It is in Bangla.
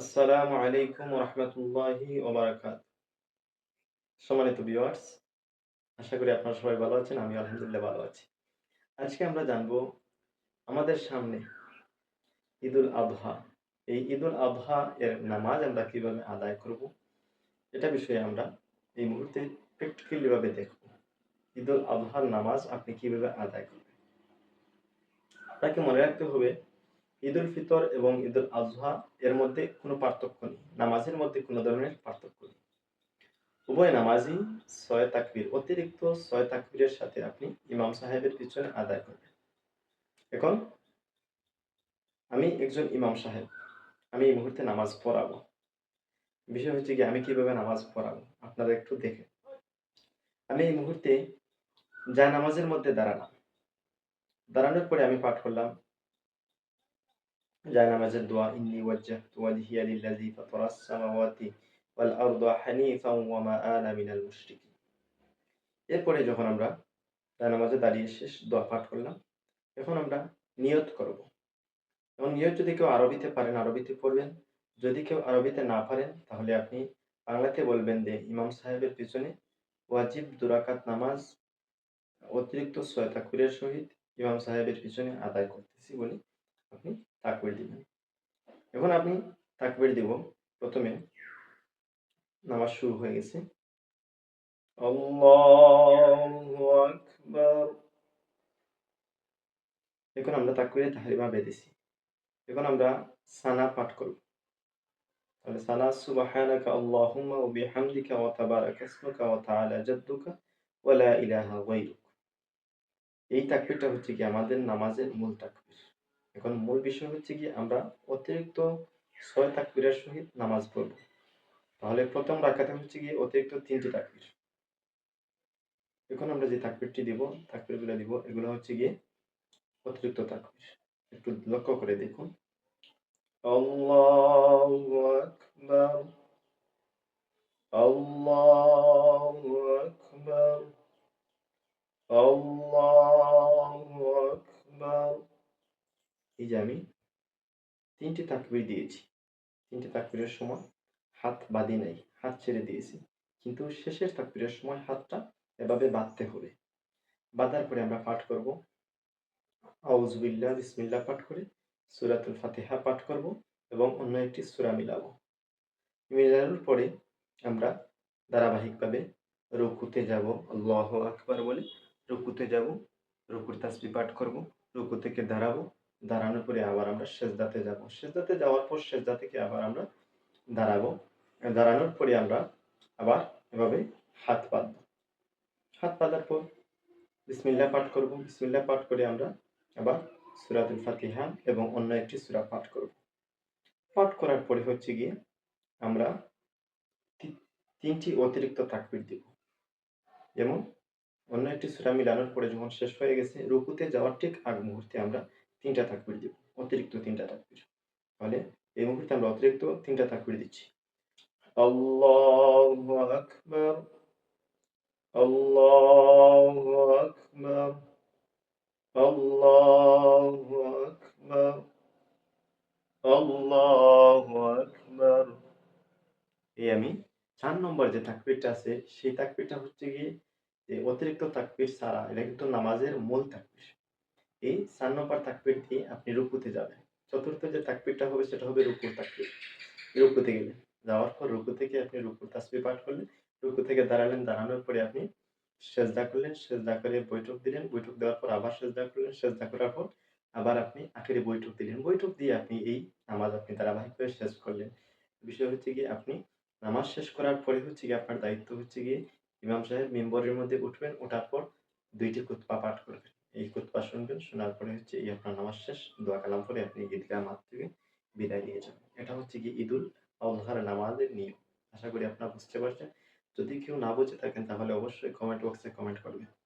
আসসালামু আলাইকুম রহমতুল্লাহি ওবারাকাত। সম্মানিত ভিউয়ার্স আশা করি আপনারা সবাই ভালো আছেন আমি আলহামদুলিল্লাহ ভালো আছি। আজকে আমরা জানব আমাদের সামনে ঈদুল আবহা এই ঈদুল আবহা এর নামাজ আমরা কীভাবে আদায় করব, এটা বিষয়ে আমরা এই মুহূর্তে প্র্যাকটিক্যালি ভাবে দেখব। ঈদুল আবহার নামাজ আপনি কীভাবে আদায় করবেন? আপনাকে মনে রাখতে হবে ঈদুল ফিতর এবং ঈদুল আজহা এর মধ্যে কোনো পার্থক্য নেই। নামাজের মধ্যে কোনো ধরনের পার্থক্য নেই। উভয় নামাজই ছয় তাকবির। অতিরিক্ত ছয় তাকবিরের সাথে আপনি ইমাম সাহেবের পিছনে আদায় করবেন। এখন আমি একজন ইমাম সাহেব। আমি এই মুহূর্তে নামাজ পড়াবো। বিষয় হচ্ছে কি আমি কীভাবে নামাজ পড়াবো? আপনারা একটু দেখেন। আমি এই মুহূর্তে যা নামাজের মধ্যে দাঁড়ালাম, দাঁড়ানোর পরে আমি পাঠ করলাম জায়নামাজের দোয়া ইন্নি ওয়াজ্জাহতু ওয়াজহিয়া লিল্লাযী ফাতারাস সামাওয়াতি ওয়াল আরদা হানিফাও ওয়া মা আনা মিনাল মুশরিকিন এরপরে যখন আমরা জায়নামাজে দাঁড়িয়ে শেষ দোয়া পাঠ করলাম, এখন আমরা নিয়ত করব। এবং নিয়ত যদি কেউ আরবিতে পারেন, আরবিতে পড়বেন, যদি কেউ আরবিতে না পারেন, তাহলে আপনি বাংলাতে বলবেন যে ইমাম সাহেবের পিছনে ওয়াজিব দুরাকাত নামাজ, অতিরিক্ত ছয় তাকবীরের সহিত ইমাম সাহেবের পিছনে আদায় করতেছি বলে আপনি তাকবির দিবেন। এখন আপনি তাকবির দিব প্রথমে। নামাজ শুরু হয়ে গেছে। এখন আমরা তাকবিরে তাহরিমা বেঁধেছি। এখন আমরা সানা পাঠ করব। তাহলে সানা, সুবহানাকা আল্লাহুম্মা ওয়া বিহামদিকা ওয়া তাবারাকা ইসমুকা ওয়া তাআলা জাদ্দুকা ওয়া লা ইলাহা গায়রুক। এই তাকবিরটা হচ্ছে কি আমাদের নামাজের মূল তাকবির এখন মূল বিষয় হচ্ছে কি আমরা অতিরিক্ত ছয় তাকবিরের সহিত নামাজ পড়ব। তাহলে প্রথম রাখাতে হচ্ছে কি অতিরিক্ত তিনটি তাকবির। এখন আমরা যে তাকবিরটি দিব, তাকবিরগুলো দিব, এগুলো হচ্ছে গিয়ে অতিরিক্ত তাকবির। একটু লক্ষ্য করে দেখুন। আল্লাহু আকবার। আল্লাহু তিনটি তাকবির দিয়েছি। তিনটি তাকবিরের সময় হাত বাঁধি নাই, হাত ছেড়ে দিয়েছি। কিন্তু শেষের তাকবিরের সময় হাতটা এভাবে বাঁধতে হবে। বাঁধার পরে আমরা পাঠ করব। আউজবিল্লা বিসমিল্লা পাঠ করে সুরাতুল ফাতেহা পাঠ করব এবং অন্য একটি সুরা মিলাবো। মিলানোর পরে আমরা ধারাবাহিকভাবে রুকুতে যাব, আল্লাহ আকবার বলে রুকুতে যাব, রুকুর তাসবি পাঠ করব রুকু থেকে দাঁড়াবো দাঁড়ানোর পরে আবার আমরা সেজদাতে যাব। সেজদাতে যাওয়ার পর সেজদা থেকে আবার আমরা দাঁড়াবো। দাঁড়ানোর পরে আমরা আবার এভাবে হাত বাঁধব। হাত পাতার পর বিসমিল্লা পাঠ করব। বিসমিল্লা পাঠ করে আমরা আবার সুরাতুল ফাতিহা এবং অন্য একটি সুরা পাঠ করব। পাঠ করার পরে হচ্ছে গিয়ে আমরা তিনটি অতিরিক্ত তাকবির দিব। যেমন অন্য একটি সুরা মিলানোর পরে যখন শেষ হয়ে গেছে, রুকুতে যাওয়ার ঠিক আগ মুহূর্তে আমরা তিনটা তাকবির দিব, অতিরিক্ত তিনটা তাকবির তাহলে এই মুহূর্তে আমরা অতিরিক্ত তিনটা তাকবির দিচ্ছি। এই আমি চার নম্বর যে তাকবিরটা আছে, সেই তাকবিরটা হচ্ছে গিয়ে যে অতিরিক্ত তাকবির ছাড়া, এটা কিন্তু নামাজের মূল তাকবির। এই চার নম্বর তাকবির দিয়ে আপনি রুকুতে যাবেন। চতুর্থ যে তাকবিরটা হবে, সেটা হবে রুকুর তাকবির। রুকুতে গেলেন। যাওয়ার পর রুকু থেকে আপনি রুকুর তাসবি পাঠ করলেন। রুকু থেকে দাঁড়ালেন। দাঁড়ানোর পরে আপনি সেজদা করলেন। সেজদা করে বৈঠক দিলেন। বৈঠক দেওয়ার পর আবার সেজদা করলেন। সেজদা করার পর আবার আপনি আখেরে বৈঠক দিলেন। বৈঠক দিয়ে আপনি এই নামাজ আপনি ধারাবাহিকভাবে শেষ করলেন। বিষয় হচ্ছে গিয়ে আপনি নামাজ শেষ করার পরে হচ্ছে গিয়ে আপনার দায়িত্ব হচ্ছে গিয়ে ইমাম সাহেব মেম্বরের মধ্যে উঠবেন। ওঠার পর দুইটি কুৎপা পাঠ করবেন। এই কুৎপা শুনবেন, শোনার পরে হচ্ছে এই আপনার নামাজ শেষ, দোয়া কালাম করে আপনি ঈদগাহ মাঠ থেকে বিদায় নিয়ে যাবেন। এটা হচ্ছে কি ঈদুল আজহার নামাজের নিয়ম। আশা করি আপনারা বুঝতে পারছেন। যদি কেউ না বুঝে থাকেন তাহলে অবশ্যই কমেন্ট বক্সে কমেন্ট করবেন।